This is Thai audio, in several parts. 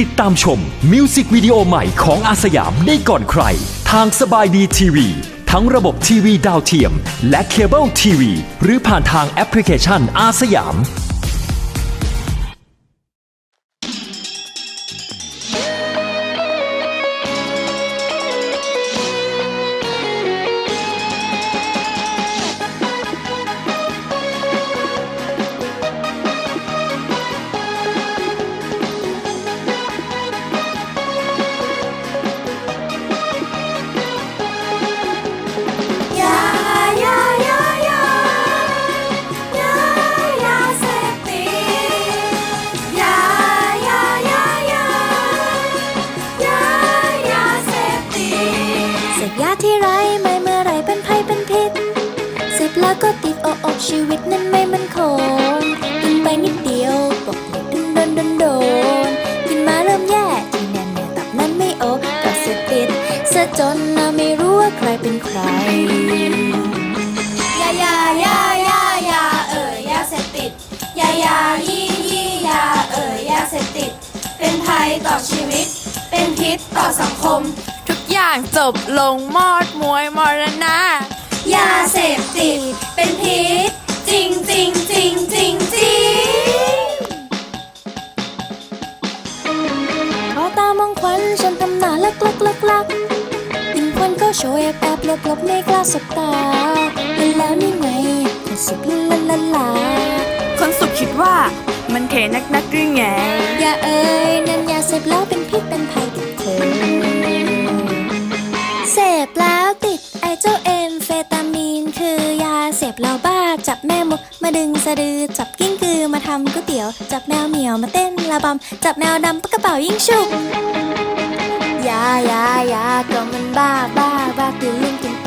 ติดตามชมมิวสิกวิดีโอใหม่ของอาสยามได้ก่อนใคร ทางสบายดีทีวี ทั้งระบบทีวีดาวเทียม และเคเบิลทีวี หรือผ่านทางแอปพลิเคชันอาสยาม พยาที่ไรไม่เมื่อไรเป็นภัยเป็นพิษเสพแล้วก็ติดโออกชีวิตนั้นไม่มันคงกินไปนิดเดียวบอกเลยดึงโดนโดนโดนกินมาเริ่มแย่ที่แน่แน่ตับนั้นไม่โอก็เสพติดเสียจนน่ะไม่รู้ว่าใครเป็นใครยายายายายาเอ่ยยาเสพติดยายายี่ยี่ยาเอ่ยยาเสพติด เป็นภัยต่อชีวิต เป็นพิษต่อสังคมางจบลงมอดมวยมรณะยาเสพติดเป็นพิษจริงจริงจริงจริงจริงพอตามองควันฉันทำหน้าลักลักลักลักยิงควันก็โชยแอบแอบหลบหลบไม่กล้าสบตาเห็นแล้วนี่ไงคนสุดลาลาลาคนสุขคิดว่ามันเทนักนักหรือไงอย่าเอ่ยนั่นยาเสพ เจ้าเอ็มเฟตามีน คือยาเสพแล้วบ้า จับแม่มดมาดึงสะดือ จับกิ้งกือมาทำก๋วยเตี๋ยว จับแมวเหมียวมาเต้นระบำจับแมวดำปะกระเป๋ายิ่งฉุกยายายาก็มันบ้าบ้าบ้าตื่นลุ่มตุ้มโป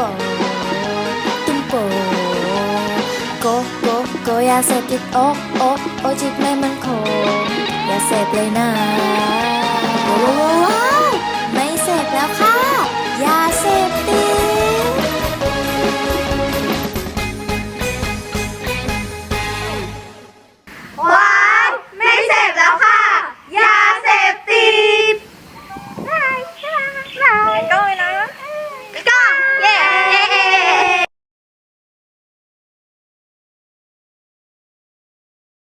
ตุ้มโปโกโกโกยาเสพติดโอโอโอจิตไม่มันคงอย่าเสพเลยนะ